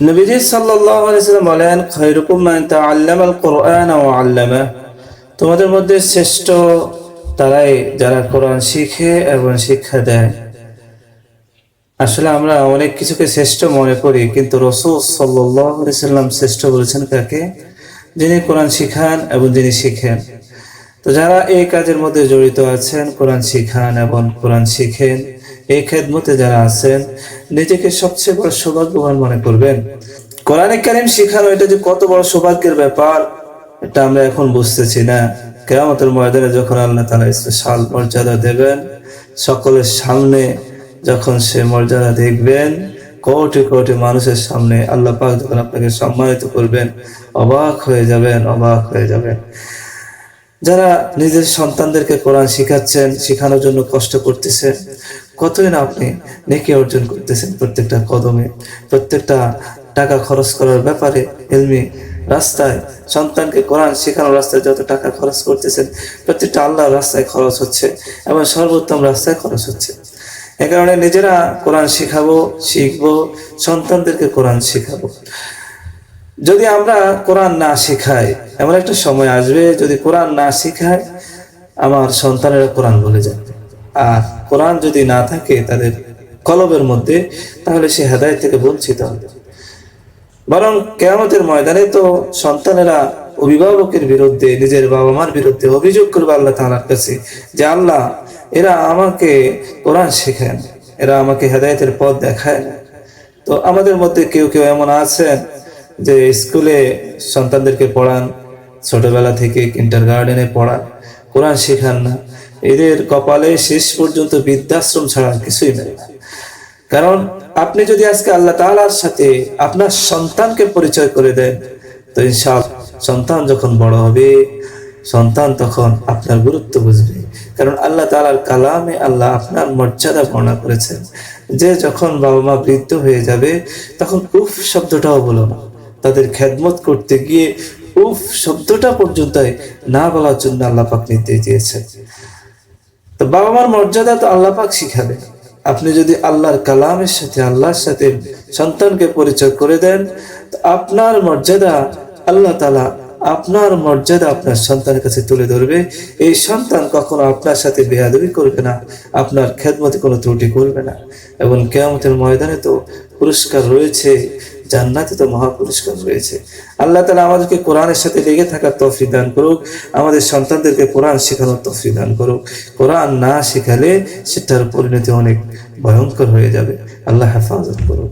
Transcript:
নবীজি সাল্লাম বলেন, খায়রুকুম মান তাআল্লামাল কুরআন ওয়া আল্লামা। তোমাদের মধ্যে শ্রেষ্ঠ তারাই যারা কোরআন শিখে এবং শিক্ষা দেয়। আসলে আমরা অনেক কিছুকে শ্রেষ্ঠ মনে করি, কিন্তু রসুল সাল্লাম শ্রেষ্ঠ বলেছেন কাকে? যিনি কোরআন শিখান এবং যিনি শিখেন। তো যারা এই কাজের মধ্যে জড়িত আছেন, কোরআন শিখান এবং কোরআন শিখেন এই খেদমতে যারা আছেন, নিজেকে সবচেয়ে বড় সৌভাগ্যবান মনে করবেন। কোরআনে কারিম শিখানো এটা যে কত বড় সৌভাগ্যের ব্যাপার, এটা আমরা এখন বুঝতেছি না। কেয়ামতের ময়দানে যখন আল্লাহ তালা স্পেশাল মর্যাদা দেবেন, সকলের সামনে যখন সে মর্যাদা দেখবেন, কোটি কোটি মানুষের সামনে আল্লাহ পাক যখন আপনাকে সম্মানিত করবেন, অবাক হয়ে যাবেন, অবাক হয়ে যাবেন। যারা নিজের সন্তানদেরকে কোরআন শিখাচ্ছেন, শিখানোর জন্য কষ্ট করতেছেন কতই না আপনি নেকি অর্জন করতেছেন প্রত্যেকটা কদমে, প্রত্যেকটা টাকা খরচ করার ব্যাপারে এলমি রাস্তায়, সন্তানকে কোরআন শেখানোর রাস্তায় যত টাকা খরচ করতেছেন, প্রত্যেকটা আল্লাহর রাস্তায় খরচ হচ্ছে এবং সর্বোত্তম রাস্তায় খরচ হচ্ছে। এ কারণে নিজেরা কোরআন শেখাবো, শিখব, সন্তানদেরকে কোরআন শেখাবো। যদি আমরা কোরআন না শেখাই, এমন একটা সময় আসবে যদি কোরআন না শেখায়, আমার সন্তানেরা কোরআন বলে যাবে। আর কোরআন যদি না থাকে তাদের কলবের মধ্যে, তাহলে সে হেদায়ত থেকে বঞ্চিত। হবে বরং কেয়ামতের ময়দানে তো সন্তানেরা অভিভাবকের বিরুদ্ধে, নিজের বাবা মার বিরুদ্ধে অভিযোগ করবে আল্লাহ তাআলার কাছে যে, আল্লাহ, এরা আমাকে কোরআন শেখায় না, এরা আমাকে হেদায়তের পথ দেখায় না। তো আমাদের মধ্যে কেউ কেউ এমন আছেন যে, স্কুলে সন্তানদেরকে পড়ান, ছোটবেলা থেকে কিন্টার গার্ডেনে পড়ান, কোরআন শেখান না। এদের কপালে শেষ পর্যন্ত বৃদ্ধাশ্রম ছাড়া কিছুই নেই। কারণ আপনি যদি আজকে আল্লাহ তালার সাথে আপনার সন্তানকে পরিচয় করে দেন, তো ইনশাল সন্তান যখন বড় হবে, সন্তান তখন আপনার গুরুত্ব বুঝবে। কারণ আল্লাহ তাআলার কালামে আল্লাহ আপনার মর্যাদা বর্ণনা করেছেন। যে যখন বাবা মা বৃদ্ধ হয়ে যাবে, তখন উফ শব্দটাও বলো না। তাদের খেদমত করতে গিয়ে উফ শব্দটা পর্যন্ত না বলার জন্য আল্লাহ পাক নির্দেশ দিয়েছেন। বাবা মার মর্যাদা তো আল্লাহ পাক শিখাবে। আপনি যদি আল্লাহর কালামের সাথে, আল্লাহর সাথে সন্তানকে পরিচয় করে দেন আপনার মর্যাদা আল্লাহ তালা আপনার মর্যাদা আপনার সন্তানের কাছে তুলে ধরবে। এই সন্তান কখনো আপনার সাথে বেয়াদবি করবে না, আপনার খেদমতে কোনো ত্রুটি করবে না। এবং কেয়ামতের ময়দানে তো পুরস্কার রয়েছে। জান্নাতে তো মহা রয়েছে। আল্লাহ তালা আমাদেরকে কোরআনের সাথে লেগে থাকার তফি দান করুক, আমাদের সন্তানদেরকে কোরআন শেখানোর তফি দান করুক। কোরআন না শেখালে সেটার পরিণতি অনেক ভয়ঙ্কর হয়ে যাবে। আল্লাহ হেফাজত করুক।